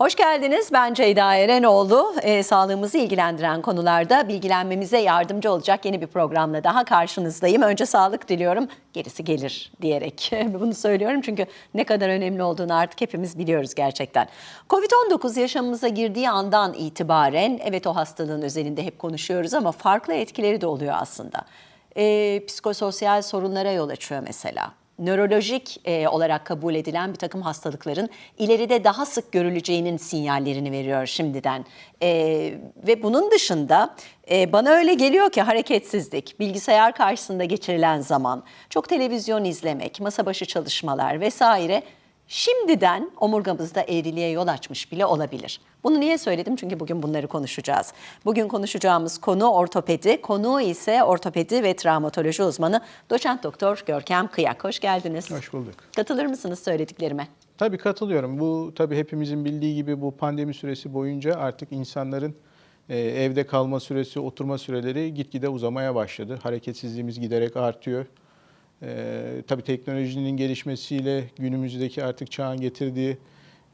Hoş geldiniz. Ben Ceyda Erenoğlu. Ee, sağlığımızı ilgilendiren konularda bilgilenmemize yardımcı olacak yeni bir programla daha karşınızdayım. Önce sağlık diliyorum, gerisi gelir diyerek bunu söylüyorum. Çünkü ne kadar önemli olduğunu artık hepimiz biliyoruz gerçekten. Covid-19 yaşamımıza girdiği andan itibaren, evet o hastalığın özelinde hep konuşuyoruz ama farklı etkileri de oluyor aslında. Ee, psikososyal sorunlara yol açıyor mesela nörolojik e, olarak kabul edilen bir takım hastalıkların ileride daha sık görüleceğinin sinyallerini veriyor şimdiden. E, ve bunun dışında e, bana öyle geliyor ki hareketsizlik, bilgisayar karşısında geçirilen zaman, çok televizyon izlemek, masa başı çalışmalar vesaire şimdiden omurgamızda eğriliğe yol açmış bile olabilir. Bunu niye söyledim? Çünkü bugün bunları konuşacağız. Bugün konuşacağımız konu ortopedi, konu ise ortopedi ve travmatoloji uzmanı doçent doktor Görkem Kıyak. Hoş geldiniz. Hoş bulduk. Katılır mısınız söylediklerime? Tabii katılıyorum. Bu tabii hepimizin bildiği gibi bu pandemi süresi boyunca artık insanların e, evde kalma süresi, oturma süreleri gitgide uzamaya başladı. Hareketsizliğimiz giderek artıyor. E, tabii teknolojinin gelişmesiyle günümüzdeki artık çağın getirdiği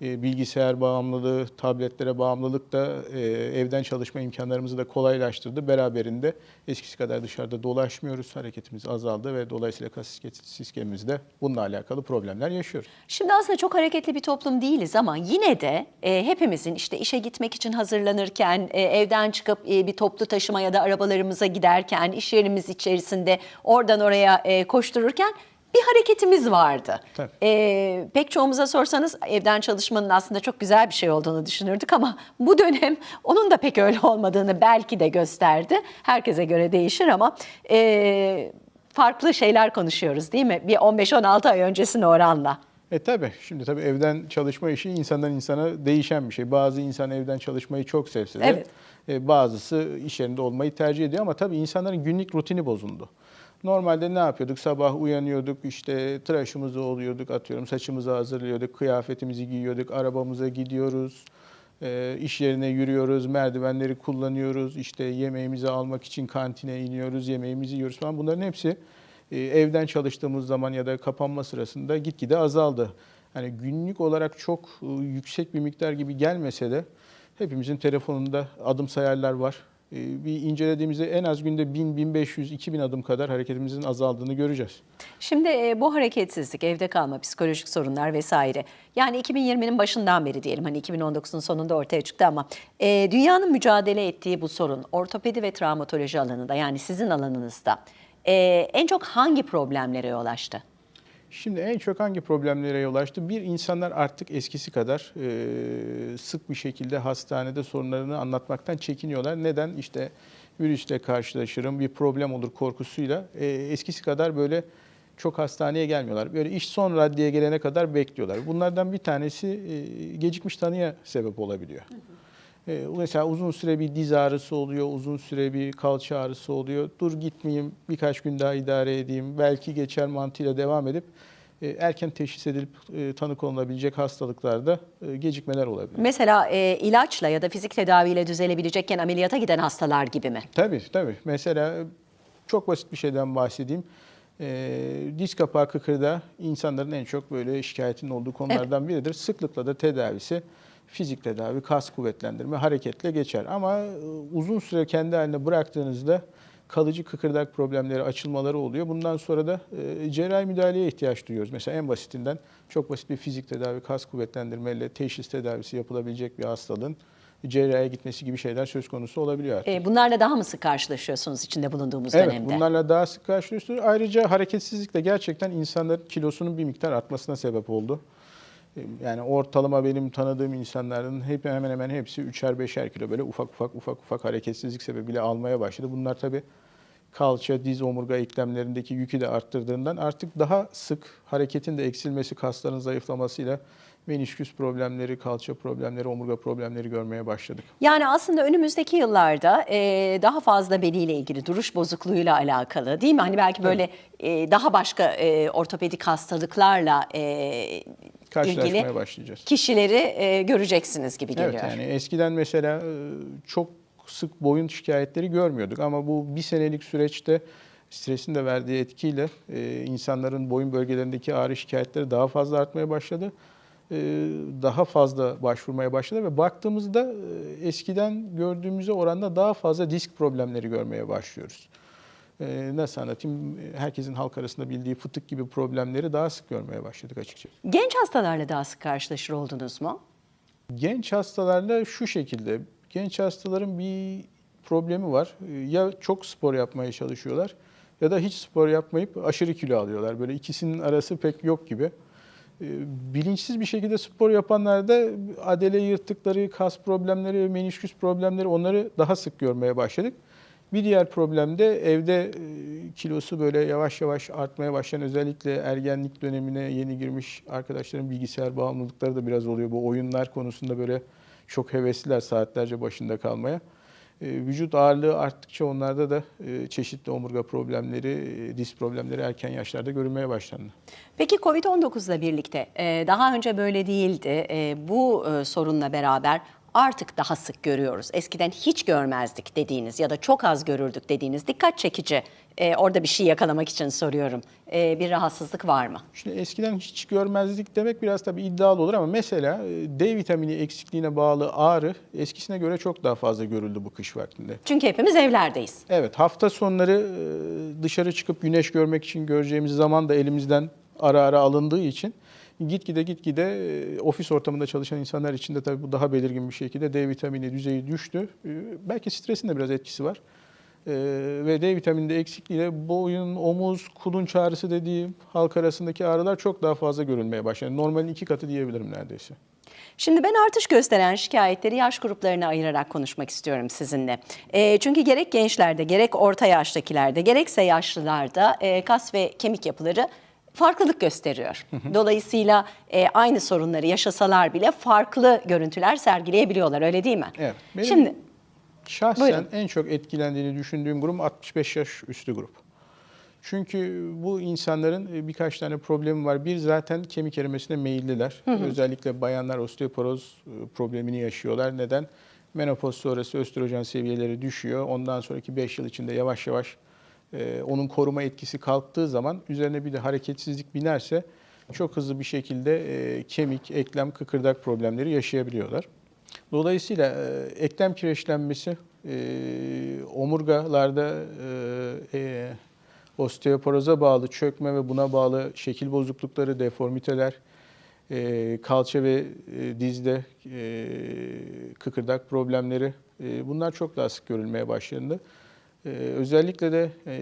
bilgisayar bağımlılığı, tabletlere bağımlılık da e, evden çalışma imkanlarımızı da kolaylaştırdı. Beraberinde eskisi kadar dışarıda dolaşmıyoruz, hareketimiz azaldı ve dolayısıyla kas iskelet sistemimizde bununla alakalı problemler yaşıyoruz. Şimdi aslında çok hareketli bir toplum değiliz ama yine de e, hepimizin işte işe gitmek için hazırlanırken, e, evden çıkıp e, bir toplu taşıma ya da arabalarımıza giderken, iş yerimiz içerisinde oradan oraya e, koştururken bir hareketimiz vardı. Tabii. E, pek çoğumuza sorsanız evden çalışmanın aslında çok güzel bir şey olduğunu düşünürdük ama bu dönem onun da pek öyle olmadığını belki de gösterdi. Herkese göre değişir ama e, farklı şeyler konuşuyoruz değil mi? Bir 15-16 ay öncesine oranla. E tabii. Şimdi tabii evden çalışma işi insandan insana değişen bir şey. Bazı insan evden çalışmayı çok sevse de Evet. e, bazısı iş yerinde olmayı tercih ediyor ama tabii insanların günlük rutini bozuldu. Normalde ne yapıyorduk? Sabah uyanıyorduk, işte tıraşımızı oluyorduk, atıyorum saçımızı hazırlıyorduk, kıyafetimizi giyiyorduk, arabamıza gidiyoruz, e, iş yerine yürüyoruz, merdivenleri kullanıyoruz, işte yemeğimizi almak için kantine iniyoruz, yemeğimizi yiyoruz falan. Bunların hepsi e, evden çalıştığımız zaman ya da kapanma sırasında gitgide azaldı. Hani günlük olarak çok e, yüksek bir miktar gibi gelmese de hepimizin telefonunda adım sayarlar var. E, Bir incelediğimizde en az günde 1000, 1500, 2000 adım kadar hareketimizin azaldığını göreceğiz. Şimdi e, bu hareketsizlik, evde kalma, psikolojik sorunlar vesaire. Yani 2020'nin başından beri diyelim hani 2019'un sonunda ortaya çıktı ama e, dünyanın mücadele ettiği bu sorun ortopedi ve travmatoloji alanında yani sizin alanınızda e, en çok hangi problemlere yol açtı? Şimdi en çok hangi problemlere yol açtı? Bir, insanlar artık eskisi kadar e, sık bir şekilde hastanede sorunlarını anlatmaktan çekiniyorlar. Neden? İşte virüsle karşılaşırım, bir problem olur korkusuyla. E, eskisi kadar böyle çok hastaneye gelmiyorlar. Böyle iş son raddeye gelene kadar bekliyorlar. Bunlardan bir tanesi e, gecikmiş tanıya sebep olabiliyor. E, mesela uzun süre bir diz ağrısı oluyor, uzun süre bir kalça ağrısı oluyor. Dur gitmeyeyim, birkaç gün daha idare edeyim, belki geçer mantığıyla devam edip e, erken teşhis edilip e, tanı konulabilecek hastalıklarda e, gecikmeler olabilir. Mesela e, ilaçla ya da fizik tedaviyle düzelebilecekken ameliyata giden hastalar gibi mi? Tabii tabii. Mesela çok basit bir şeyden bahsedeyim. E, diz kapağı kıkırdağı insanların en çok böyle şikayetinin olduğu konulardan biridir. Sıklıkla da tedavisi fizik tedavi, kas kuvvetlendirme, hareketle geçer. Ama e, uzun süre kendi haline bıraktığınızda kalıcı kıkırdak problemleri, açılmaları oluyor. Bundan sonra da e, cerrahi müdahaleye ihtiyaç duyuyoruz. Mesela en basitinden çok basit bir fizik tedavi, kas kuvvetlendirme ile teşhis tedavisi yapılabilecek bir hastalığın cerrahiye gitmesi gibi şeyler söz konusu olabiliyor artık. E, bunlarla daha mı sık karşılaşıyorsunuz içinde bulunduğumuz Evet, dönemde? bunlarla daha sık karşılaşıyoruz. Ayrıca hareketsizlik de gerçekten insanların kilosunun bir miktar artmasına sebep oldu. Yani ortalama benim tanıdığım insanların hep hemen hemen hepsi üçer beşer kilo böyle ufak ufak ufak ufak hareketsizlik sebebiyle almaya başladı. Bunlar tabii kalça, diz, omurga eklemlerindeki yükü de arttırdığından artık daha sık hareketin de eksilmesi, kasların zayıflamasıyla menisküs problemleri, kalça problemleri, omurga problemleri görmeye başladık. Yani aslında önümüzdeki yıllarda e, daha fazla beliyle ilgili duruş bozukluğuyla alakalı değil mi? Hani belki böyle e, daha başka e, ortopedik hastalıklarla e, ilgili başlayacağız. kişileri e, göreceksiniz gibi geliyor. Evet yani eskiden mesela e, çok sık boyun şikayetleri görmüyorduk ama bu bir senelik süreçte stresin de verdiği etkiyle e, insanların boyun bölgelerindeki ağrı şikayetleri daha fazla artmaya başladı. e, daha fazla başvurmaya başladı ve baktığımızda e, eskiden gördüğümüze oranla daha fazla disk problemleri görmeye başlıyoruz. E, Nasıl anlatayım? Herkesin halk arasında bildiği fıtık gibi problemleri daha sık görmeye başladık açıkçası. Genç hastalarla daha sık karşılaşır oldunuz mu? Genç hastalarla şu şekilde, genç hastaların bir problemi var. Ya çok spor yapmaya çalışıyorlar ya da hiç spor yapmayıp aşırı kilo alıyorlar. Böyle ikisinin arası pek yok gibi. Ee, Bilinçsiz bir şekilde spor yapanlarda adele yırtıkları, kas problemleri, menisküs problemleri onları daha sık görmeye başladık. Bir diğer problem de evde e, kilosu böyle yavaş yavaş artmaya başlayan özellikle ergenlik dönemine yeni girmiş arkadaşların bilgisayar bağımlılıkları da biraz oluyor. Bu oyunlar konusunda böyle çok hevesliler saatlerce başında kalmaya. E, Vücut ağırlığı arttıkça onlarda da e, çeşitli omurga problemleri, diz problemleri erken yaşlarda görülmeye başlandı. Peki Covid-19 ile birlikte daha önce böyle değildi. Bu sorunla beraber artık daha sık görüyoruz. Eskiden hiç görmezdik dediğiniz ya da çok az görürdük dediğiniz dikkat çekici. e, Orada bir şey yakalamak için soruyorum. E, Bir rahatsızlık var mı? Şimdi eskiden hiç görmezdik demek biraz tabii iddialı olur ama mesela e, D vitamini eksikliğine bağlı ağrı eskisine göre çok daha fazla görüldü bu kış vaktinde. Çünkü hepimiz evlerdeyiz. Evet hafta sonları e, dışarı çıkıp güneş görmek için göreceğimiz zaman da elimizden ara ara alındığı için gitgide gitgide e, ofis ortamında çalışan insanlar için de tabii bu daha belirgin bir şekilde D vitamini düzeyi düştü. E, Belki stresin de biraz etkisi var. E, Ve D vitamini de eksikliğiyle boyun, omuz, kulunç ağrısı dediğim halk arasındaki ağrılar çok daha fazla görülmeye başladı. Normalin iki katı diyebilirim neredeyse. Şimdi ben artış gösteren şikayetleri yaş gruplarına ayırarak konuşmak istiyorum sizinle. E, çünkü gerek gençlerde, gerek orta yaştakilerde, gerekse yaşlılarda e, kas ve kemik yapıları farklılık gösteriyor. Dolayısıyla e, aynı sorunları yaşasalar bile farklı görüntüler sergileyebiliyorlar öyle değil mi? Evet. Benim Şimdi Şahsen Buyurun. en çok etkilendiğini düşündüğüm grup 65 yaş üstü grup. Çünkü bu insanların e, birkaç tane problemi var. Bir zaten kemik erimesine meyilliler. Özellikle bayanlar osteoporoz e, problemini yaşıyorlar. Neden? Menopoz sonrası östrojen seviyeleri düşüyor. Ondan sonraki 5 yıl içinde yavaş yavaş e, onun koruma etkisi kalktığı zaman üzerine bir de hareketsizlik binerse çok hızlı bir şekilde e, kemik, eklem, kıkırdak problemleri yaşayabiliyorlar. Dolayısıyla e, eklem kireçlenmesi, e, omurgalarda osteoporoza bağlı çökme ve buna bağlı şekil bozuklukları, deformiteler, kalça ve dizde e, kıkırdak problemleri bunlar çok daha sık görülmeye başlandı. E, özellikle de e,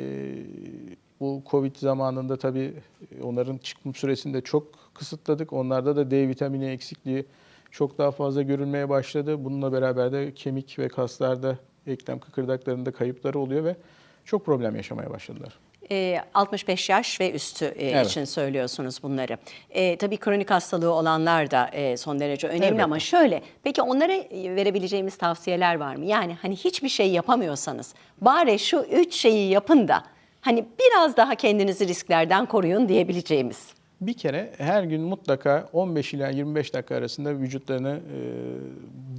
bu Covid zamanında tabii onların çıkım süresini de çok kısıtladık. Onlarda da D vitamini eksikliği çok daha fazla görülmeye başladı. Bununla beraber de kemik ve kaslarda, eklem kıkırdaklarında kayıpları oluyor ve çok problem yaşamaya başladılar. E, 65 yaş ve üstü e, Evet. için söylüyorsunuz bunları. E, tabii kronik hastalığı olanlar da e, son derece önemli Elbette. ama şöyle, peki onlara e, verebileceğimiz tavsiyeler var mı? Yani hani hiçbir şey yapamıyorsanız bari şu üç şeyi yapın da hani biraz daha kendinizi risklerden koruyun diyebileceğimiz. Bir kere her gün mutlaka 15 ila 25 dakika arasında vücutlarını e,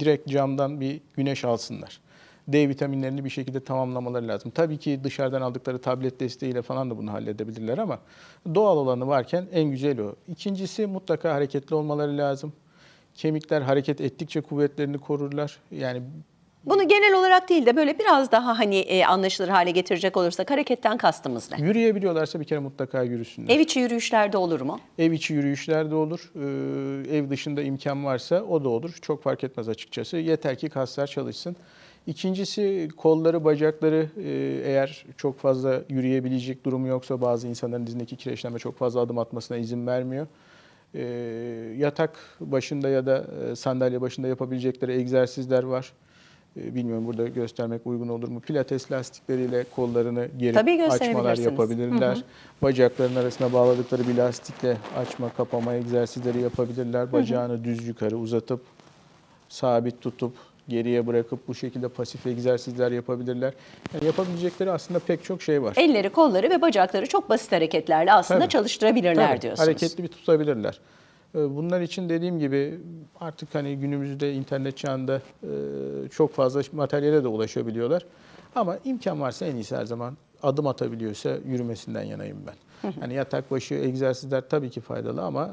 direkt camdan bir güneş alsınlar. D vitaminlerini bir şekilde tamamlamaları lazım. Tabii ki dışarıdan aldıkları tablet desteğiyle falan da bunu halledebilirler ama doğal olanı varken en güzeli o. İkincisi mutlaka hareketli olmaları lazım. Kemikler hareket ettikçe kuvvetlerini korurlar. Yani Bunu genel olarak değil de böyle biraz daha hani e, anlaşılır hale getirecek olursak hareketten kastımız ne? yürüyebiliyorlarsa bir kere mutlaka yürüsünler. Ev içi yürüyüşlerde olur mu? Ev içi yürüyüşler de olur. Ee, ev dışında imkan varsa o da olur. Çok fark etmez açıkçası. Yeter ki kaslar çalışsın. İkincisi kolları, bacakları e, eğer çok fazla yürüyebilecek durumu yoksa bazı insanların dizindeki kireçlenme çok fazla adım atmasına izin vermiyor. Ee, yatak başında ya da e, sandalye başında yapabilecekleri egzersizler var. Ee, Bilmiyorum burada göstermek uygun olur mu? Pilates lastikleriyle kollarını gerip açmalar yapabilirler. Bacakların arasına bağladıkları bir lastikle açma kapama egzersizleri yapabilirler. Bacağını düz yukarı uzatıp sabit tutup geriye bırakıp bu şekilde pasif egzersizler yapabilirler. Yani yapabilecekleri aslında pek çok şey var. Elleri, kolları ve bacakları çok basit hareketlerle aslında Tabii. çalıştırabilirler Tabii, diyorsunuz. Hareketli bir tutabilirler. Ee, Bunlar için dediğim gibi artık hani günümüzde internet çağında e, çok fazla materyale de ulaşabiliyorlar. Ama imkan varsa en iyisi her zaman adım atabiliyorsa yürümesinden yanayım ben. Hani yatak başı egzersizler tabii ki faydalı ama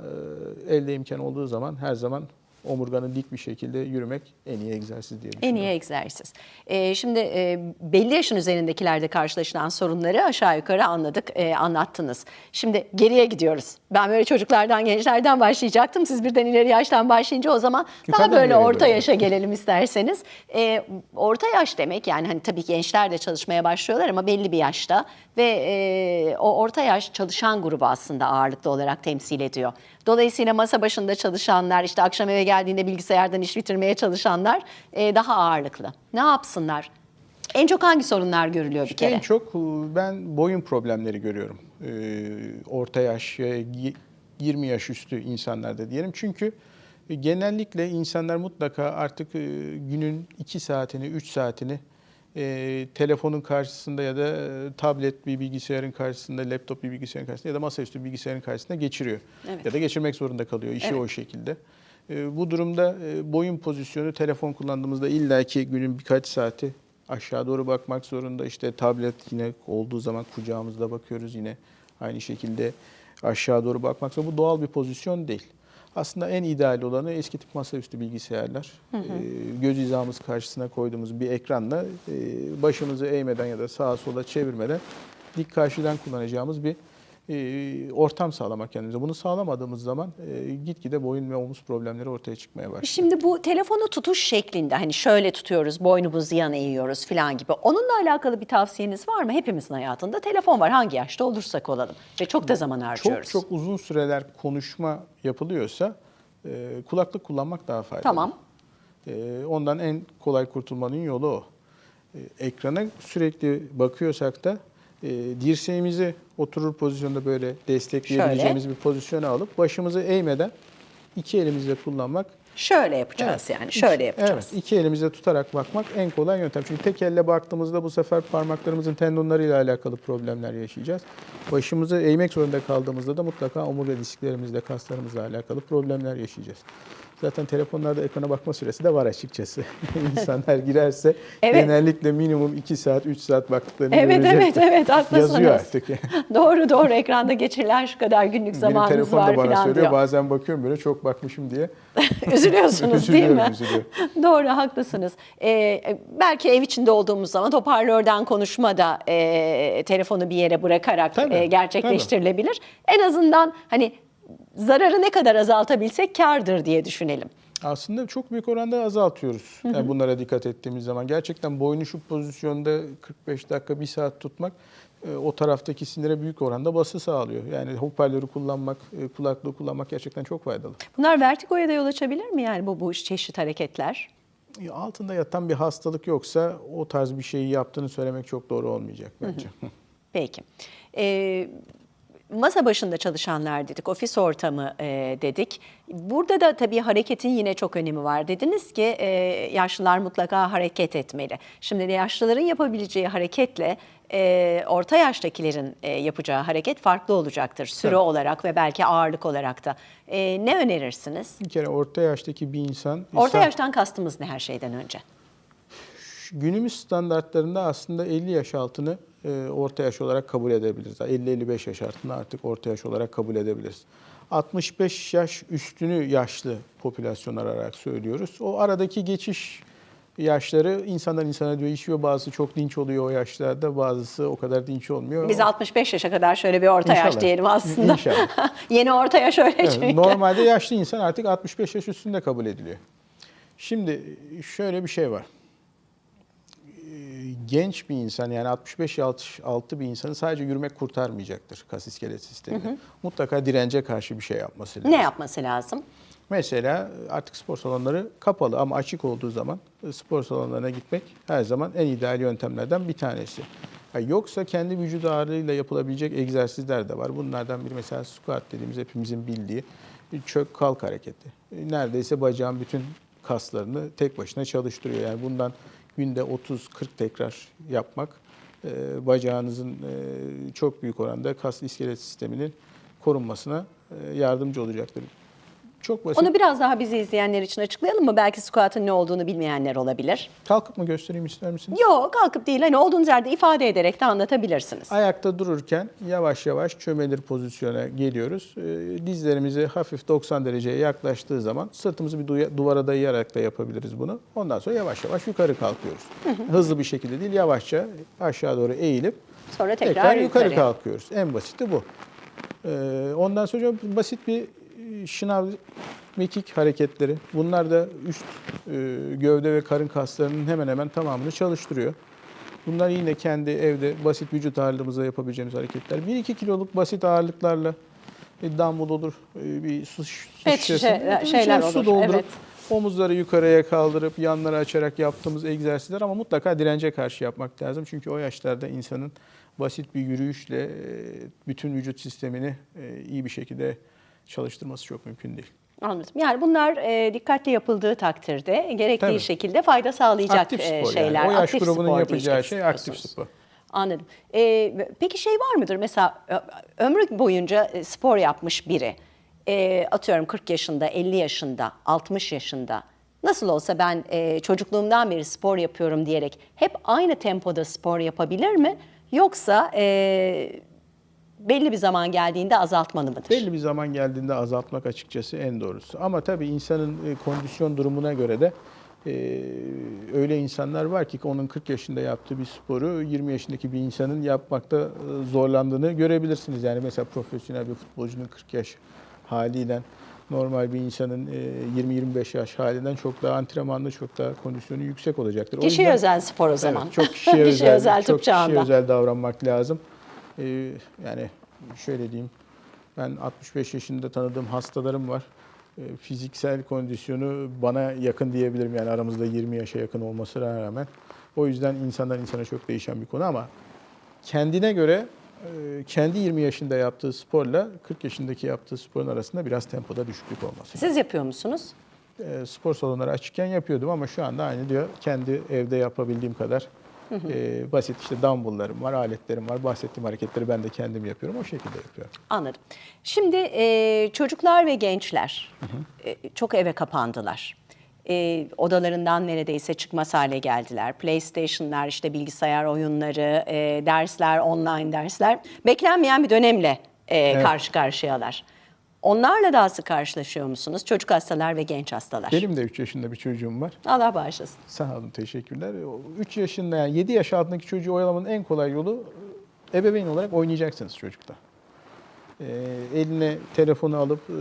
e, elde imkan olduğu zaman her zaman omurganı dik bir şekilde yürümek en iyi egzersiz diye En iyi egzersiz. Ee, şimdi e, belli yaşın üzerindekilerde karşılaşılan sorunları aşağı yukarı anladık, e, anlattınız. Şimdi geriye gidiyoruz. Ben böyle çocuklardan, gençlerden başlayacaktım. Siz birden ileri yaştan başlayınca o zaman daha Yukarıdan böyle ileriye orta böyle. yaşa gelelim isterseniz. Ee, orta yaş demek yani hani tabii gençler de çalışmaya başlıyorlar ama belli bir yaşta ve e, o orta yaş çalışan grubu aslında ağırlıklı olarak temsil ediyor. Dolayısıyla masa başında çalışanlar, işte akşam eve geldiğinde bilgisayardan iş bitirmeye çalışanlar e, daha ağırlıklı. Ne yapsınlar? En çok hangi sorunlar görülüyor bir kere? En çok e, ben boyun problemleri görüyorum. Ee, Orta yaş, e, y- 20 yaş üstü insanlarda diyelim. Çünkü e, genellikle insanlar mutlaka artık e, günün 2 saatini, 3 saatini e, telefonun karşısında ya da e, tablet bir bilgisayarın karşısında, laptop bir bilgisayarın karşısında ya da masaüstü bir bilgisayarın karşısında geçiriyor. Evet. Ya da geçirmek zorunda kalıyor işi Evet. o şekilde. E, Bu durumda e, boyun pozisyonu telefon kullandığımızda illaki günün birkaç saati aşağı doğru bakmak zorunda. İşte tablet yine olduğu zaman kucağımızda bakıyoruz yine aynı şekilde aşağı doğru bakmak zorunda. Bu doğal bir pozisyon değil. Aslında en ideal olanı eski tip masaüstü bilgisayarlar. E, Göz hizamız karşısına koyduğumuz bir ekranla e, başımızı eğmeden ya da sağa sola çevirmeden dik karşıdan kullanacağımız bir e, ortam sağlamak kendimize. Bunu sağlamadığımız zaman e, gitgide boyun ve omuz problemleri ortaya çıkmaya başlıyor. Şimdi bu telefonu tutuş şeklinde hani şöyle tutuyoruz, boynumuzu yan eğiyoruz falan gibi. Onunla alakalı bir tavsiyeniz var mı? Hepimizin hayatında telefon var hangi yaşta olursak olalım ve çok da zaman harcıyoruz. Çok çok uzun süreler konuşma yapılıyorsa e, kulaklık kullanmak daha faydalı. Tamam. E, ondan en kolay kurtulmanın yolu o. E, ekrana sürekli bakıyorsak da e, dirseğimizi oturur pozisyonda böyle destekleyebileceğimiz bir pozisyona alıp başımızı eğmeden iki elimizle kullanmak Şöyle yapacağız yani. Şöyle yapacağız. Evet, iki elimizle tutarak bakmak en kolay yöntem. Çünkü tek elle baktığımızda bu sefer parmaklarımızın tendonlarıyla alakalı problemler yaşayacağız. Başımızı eğmek zorunda kaldığımızda da mutlaka omurga disklerimizle, kaslarımızla alakalı problemler yaşayacağız. Zaten telefonlarda ekrana bakma süresi de var açıkçası. İnsanlar girerse Evet. genellikle minimum 2 saat, 3 saat baktıklarını Evet evet görecekler. evet haklısınız. Yazıyor artık. doğru doğru ekranda geçirilen şu kadar günlük Benim zamanınız telefon var da bana söylüyor. diyor. Bazen bakıyorum böyle çok bakmışım diye. Üzülüyorsunuz değil mi? Üzülüyorum. Doğru haklısınız. Ee, belki ev içinde olduğumuz zaman hoparlörden konuşma da e, telefonu bir yere bırakarak Tabii, e, gerçekleştirilebilir. En azından hani zararı ne kadar azaltabilsek kârdır diye düşünelim. Aslında çok büyük oranda azaltıyoruz. Yani bunlara dikkat ettiğimiz zaman. Gerçekten boynu şu pozisyonda 45 dakika, 1 saat tutmak e, o taraftaki sinire büyük oranda bası sağlıyor. Yani hoparlörü kullanmak, e, kulaklığı kullanmak gerçekten çok faydalı. Bunlar vertigoya da yol açabilir mi yani bu, bu çeşit hareketler? Altında yatan bir hastalık yoksa o tarz bir şeyi yaptığını söylemek çok doğru olmayacak bence. Peki. Ee, masa başında çalışanlar dedik, ofis ortamı e, dedik. Burada da tabii hareketin yine çok önemi var. Dediniz ki e, yaşlılar mutlaka hareket etmeli. Şimdi yaşlıların yapabileceği hareketle e, orta yaştakilerin e, yapacağı hareket farklı olacaktır. Süre Tabii. olarak ve belki ağırlık olarak da. E, ne önerirsiniz? bir kere orta yaştaki bir insan... Orta yaştan kastımız ne her şeyden önce? Günümüz standartlarında aslında 50 yaş altını e, orta yaş olarak kabul edebiliriz. 50-55 yaş altını artık orta yaş olarak kabul edebiliriz. 65 yaş üstünü yaşlı popülasyon ararak söylüyoruz. O aradaki geçiş yaşları insandan insana değişiyor. Bazısı çok dinç oluyor o yaşlarda, bazısı o kadar dinç olmuyor. Biz 65 yaşa kadar şöyle bir orta yaş İnşallah. diyelim aslında. İnşallah. Yeni orta yaş öyle Evet, çünkü. normalde yaşlı insan artık 65 yaş üstünde kabul ediliyor. Şimdi şöyle bir şey var. Genç bir insan yani 65 yaş altı bir insanı sadece yürümek kurtarmayacaktır kas iskelet sisteminde. Mutlaka dirence karşı bir şey yapması lazım. Ne yapması lazım? Mesela artık spor salonları kapalı ama açık olduğu zaman e, spor salonlarına gitmek her zaman en ideal yöntemlerden bir tanesi. Ha, Yoksa kendi vücut ağırlığıyla yapılabilecek egzersizler de var. Bunlardan biri mesela squat dediğimiz hepimizin bildiği bir çök kalk hareketi. E, Neredeyse bacağın bütün kaslarını tek başına çalıştırıyor. Yani bundan günde 30-40 tekrar yapmak e, bacağınızın e, çok büyük oranda kas iskelet sisteminin korunmasına e, yardımcı olacaktır. Çok basit. Onu biraz daha bizi izleyenler için açıklayalım mı? Belki squat'ın ne olduğunu bilmeyenler olabilir. Kalkıp mı göstereyim ister misiniz? Yok kalkıp değil hani olduğunuz yerde ifade ederek de anlatabilirsiniz. Ayakta dururken yavaş yavaş çömelir pozisyona geliyoruz. Ee, Dizlerimizi hafif 90 dereceye yaklaştığı zaman sırtımızı bir duvara dayayarak da yapabiliriz bunu. Ondan sonra yavaş yavaş yukarı kalkıyoruz. Hızlı bir şekilde değil, yavaşça aşağı doğru eğilip Sonra tekrar, tekrar yukarı yukarı. kalkıyoruz. En basiti bu. Ee, Ondan sonra basit bir şınav mekik hareketleri. Bunlar da üst e, gövde ve karın kaslarının hemen hemen tamamını çalıştırıyor. Bunlar yine kendi evde basit vücut ağırlığımızla yapabileceğimiz hareketler. 1-2 kiloluk basit ağırlıklarla bir dumbbell olur, e, bir su, su Pet şişesi, şişe- bir şeyler su olur, doldurup evet. omuzları yukarıya kaldırıp yanları açarak yaptığımız egzersizler ama mutlaka dirence karşı yapmak lazım. Çünkü o yaşlarda insanın basit bir yürüyüşle e, bütün vücut sistemini e, iyi bir şekilde çalıştırması çok mümkün değil. Anladım. Yani bunlar e, dikkatli yapıldığı takdirde gerektiği Tabii. şekilde fayda sağlayacak Aktif e, spor şeyler. yani. O yaş Aktif grubunun yapacağı şey aktif spor. Anladım. E, peki şey var mıdır? Mesela ömrü boyunca e, spor yapmış biri, e, atıyorum 40 yaşında, 50 yaşında, 60 yaşında, nasıl olsa ben e, çocukluğumdan beri spor yapıyorum diyerek hep aynı tempoda spor yapabilir mi? Yoksa e, belli bir zaman geldiğinde azaltmalı mıdır? Belli bir zaman geldiğinde azaltmak açıkçası en doğrusu. Ama tabii insanın e, kondisyon durumuna göre de e, öyle insanlar var ki onun 40 yaşında yaptığı bir sporu 20 yaşındaki bir insanın yapmakta e, zorlandığını görebilirsiniz. Yani mesela profesyonel bir futbolcunun 40 yaş haliyle normal bir insanın e, 20-25 yaş halinden çok daha antrenmanlı, çok daha kondisyonu yüksek olacaktır. Kişiye yüzden- özel spor o zaman. Evet, çok kişiye Kişiye özel, özel çok kişiye özel davranmak lazım. Ee, yani şöyle diyeyim, ben 65 yaşında tanıdığım hastalarım var. Ee, fiziksel kondisyonu bana yakın diyebilirim yani aramızda 20 yaşa yakın olmasına rağmen. O yüzden insandan insana çok değişen bir konu ama kendine göre e, kendi 20 yaşında yaptığı sporla 40 yaşındaki yaptığı sporun arasında biraz tempoda düşüklük olması. Siz yapıyor musunuz? E, spor salonları açıkken yapıyordum ama şu anda aynı diyor kendi evde yapabildiğim kadar e, basit işte dumbbell'larım var, aletlerim var. Bahsettiğim hareketleri ben de kendim yapıyorum. O şekilde yapıyorum. Anladım. Şimdi e, çocuklar ve gençler e, çok eve kapandılar. E, odalarından neredeyse çıkmaz hale geldiler. PlayStation'lar, işte bilgisayar oyunları, e, dersler, online dersler. Beklenmeyen bir dönemle e, karşı karşıyalar. Onlarla daha sık karşılaşıyor musunuz? Çocuk hastalar ve genç hastalar. Benim de 3 yaşında bir çocuğum var. Allah bağışlasın. Sağ olun, teşekkürler. 3 yaşında yani 7 yaş altındaki çocuğu oyalamanın en kolay yolu e, ebeveyn olarak oynayacaksınız çocukta. E, eline telefonu alıp e,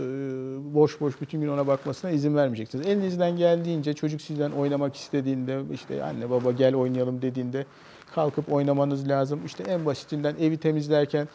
boş boş bütün gün ona bakmasına izin vermeyeceksiniz. Elinizden geldiğince çocuk sizden oynamak istediğinde işte anne baba gel oynayalım dediğinde kalkıp oynamanız lazım. İşte en basitinden evi temizlerken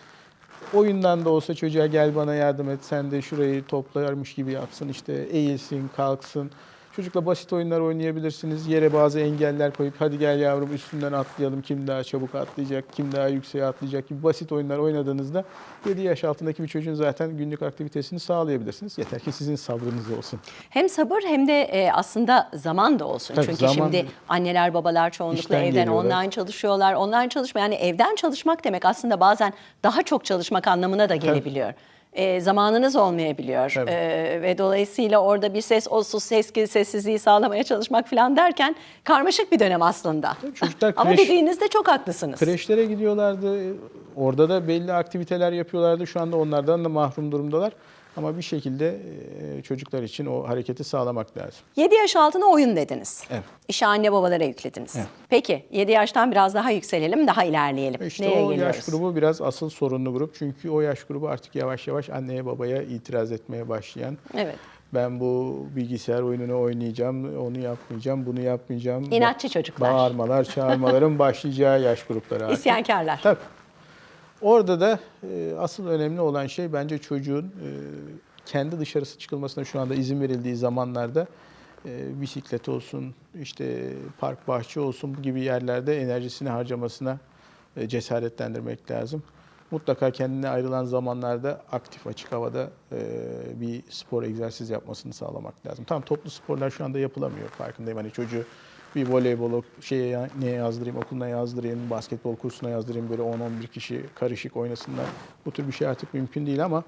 oyundan da olsa çocuğa gel bana yardım et sen de şurayı toplarmış gibi yapsın işte eğilsin kalksın. Çocukla basit oyunlar oynayabilirsiniz. Yere bazı engeller koyup hadi gel yavrum üstünden atlayalım. Kim daha çabuk atlayacak, kim daha yükseğe atlayacak gibi basit oyunlar oynadığınızda 7 yaş altındaki bir çocuğun zaten günlük aktivitesini sağlayabilirsiniz. Yeter ki sizin sabrınız olsun. Hem sabır hem de e, aslında zaman da olsun. Tabii, Çünkü zaman- şimdi anneler babalar çoğunlukla evden geliyorlar. online çalışıyorlar. Online çalışma yani evden çalışmak demek aslında bazen daha çok çalışmak anlamına da gelebiliyor. E, zamanınız olmayabiliyor Tabii. E, ve dolayısıyla orada bir ses o sus ses sessizliği sağlamaya çalışmak falan derken karmaşık bir dönem aslında. çocuklar Ama kreş- dediğinizde çok haklısınız. Kreşlere gidiyorlardı. Orada da belli aktiviteler yapıyorlardı. Şu anda onlardan da mahrum durumdalar. Ama bir şekilde çocuklar için o hareketi sağlamak lazım. 7 yaş altına oyun dediniz. Evet. İşi anne babalara yüklediniz. Evet. Peki 7 yaştan biraz daha yükselelim, daha ilerleyelim. İşte Nereye o geliyoruz? yaş grubu biraz asıl sorunlu grup. Çünkü o yaş grubu artık yavaş yavaş anneye babaya itiraz etmeye başlayan. Evet. Ben bu bilgisayar oyununu oynayacağım, onu yapmayacağım, bunu yapmayacağım. İnatçı çocuklar. Bağırmalar, çağırmaların başlayacağı yaş grupları artık. İsyankarlar. Tabii. Orada da e, asıl önemli olan şey bence çocuğun e, kendi dışarısı çıkılmasına şu anda izin verildiği zamanlarda e, bisiklet olsun, işte park bahçe olsun bu gibi yerlerde enerjisini harcamasına e, cesaretlendirmek lazım. Mutlaka kendine ayrılan zamanlarda aktif açık havada e, bir spor egzersiz yapmasını sağlamak lazım. Tam toplu sporlar şu anda yapılamıyor farkındayım. Hani çocuğu Bir voleybol şeye neye yazdırayım, okuluna yazdırayım, basketbol kursuna yazdırayım böyle 10-11 kişi karışık oynasınlar. Bu tür bir şey artık mümkün değil ama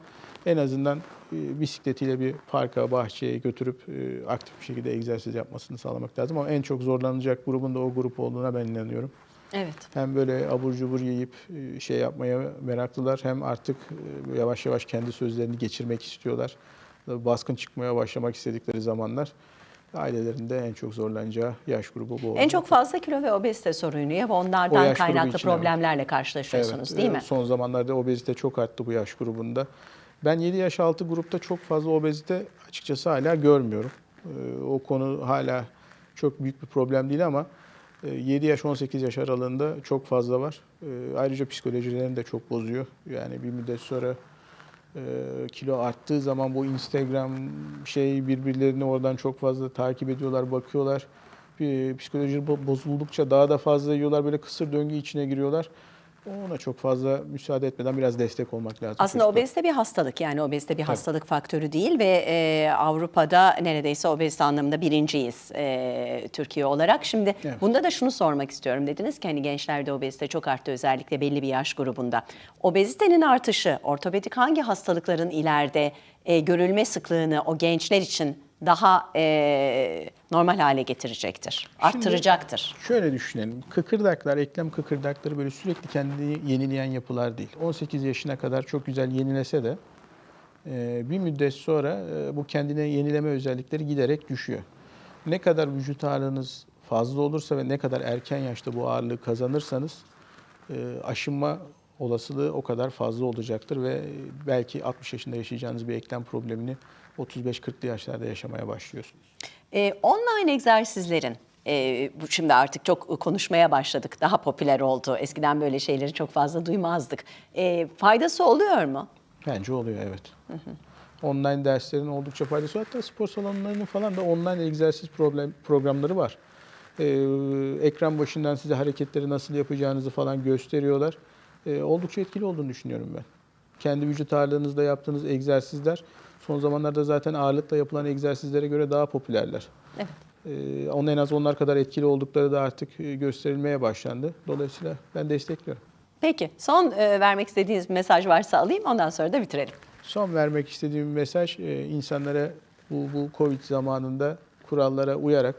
en azından e, bisikletiyle bir parka, bahçeye götürüp e, aktif bir şekilde egzersiz yapmasını sağlamak lazım. Ama en çok zorlanacak grubun da o grup olduğuna ben inanıyorum. Evet. Hem böyle abur cubur yiyip e, şey yapmaya meraklılar hem artık e, yavaş yavaş kendi sözlerini geçirmek istiyorlar. Baskın çıkmaya başlamak istedikleri zamanlar ailelerinde en çok zorlanacağı yaş grubu bu. En çok fazla kilo ve obezite sorunu ya onlardan kaynaklı için, evet. problemlerle karşılaşıyorsunuz değil e, mi? Son zamanlarda obezite çok arttı bu yaş grubunda. Ben 7 yaş altı grupta çok fazla obezite açıkçası hala görmüyorum. E, O konu hala çok büyük bir problem değil ama e, 7 yaş 18 yaş aralığında çok fazla var. E, Ayrıca psikolojilerini de çok bozuyor. Yani bir müddet sonra e, kilo arttığı zaman bu Instagram şey birbirlerini oradan çok fazla takip ediyorlar, bakıyorlar. Bir psikoloji bo- bozuldukça daha da fazla yiyorlar, böyle kısır döngü içine giriyorlar. Ona çok fazla müsaade etmeden biraz destek olmak lazım. Aslında çocuklara. obezite bir hastalık yani obezite bir hastalık faktörü değil ve e, Avrupa'da neredeyse obezite anlamında birinciyiz e, Türkiye olarak. Şimdi Evet. bunda da şunu sormak istiyorum dediniz ki hani gençlerde obezite çok arttı özellikle belli bir yaş grubunda. Obezitenin artışı ortopedik hangi hastalıkların ileride e, görülme sıklığını o gençler için daha e, normal hale getirecektir, arttıracaktır? Şöyle düşünelim. Kıkırdaklar, eklem kıkırdakları böyle sürekli kendini yenileyen yapılar değil. 18 yaşına kadar çok güzel yenilese de e, bir müddet sonra e, bu kendine yenileme özellikleri giderek düşüyor. Ne kadar vücut ağırlığınız fazla olursa ve ne kadar erken yaşta bu ağırlığı kazanırsanız e, aşınma olasılığı o kadar fazla olacaktır ve belki 60 yaşında yaşayacağınız bir eklem problemini 35-40'lı yaşlarda yaşamaya başlıyorsunuz. Ee, online egzersizlerin, e, bu şimdi artık çok konuşmaya başladık, daha popüler oldu. Eskiden böyle şeyleri çok fazla duymazdık. Ee, faydası oluyor mu? Bence oluyor evet. Online derslerin oldukça faydası var. Hatta spor salonlarının falan da online egzersiz problem, programları var. Ee, ekran başından size hareketleri nasıl yapacağınızı falan gösteriyorlar. Ee, oldukça etkili olduğunu düşünüyorum ben. Kendi vücut ağırlığınızda yaptığınız egzersizler son zamanlarda zaten ağırlıkla yapılan egzersizlere göre daha popülerler. Evet. Ee, onun en az onlar kadar etkili oldukları da artık e, gösterilmeye başlandı. Dolayısıyla ben destekliyorum. Peki, son e, vermek istediğiniz mesaj varsa alayım, ondan sonra da bitirelim. Son vermek istediğim mesaj e, insanlara bu, bu Covid zamanında kurallara uyarak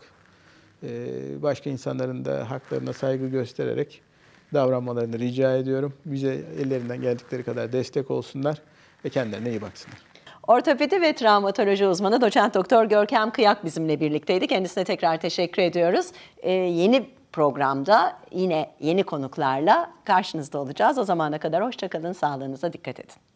e, başka insanların da haklarına saygı göstererek davranmalarını rica ediyorum. Bize ellerinden geldikleri kadar destek olsunlar ve kendilerine iyi baksınlar. Ortopedi ve travmatoloji uzmanı doçent doktor Görkem Kıyak bizimle birlikteydi. Kendisine tekrar teşekkür ediyoruz. Ee, yeni programda yine yeni konuklarla karşınızda olacağız. O zamana kadar hoşçakalın, sağlığınıza dikkat edin.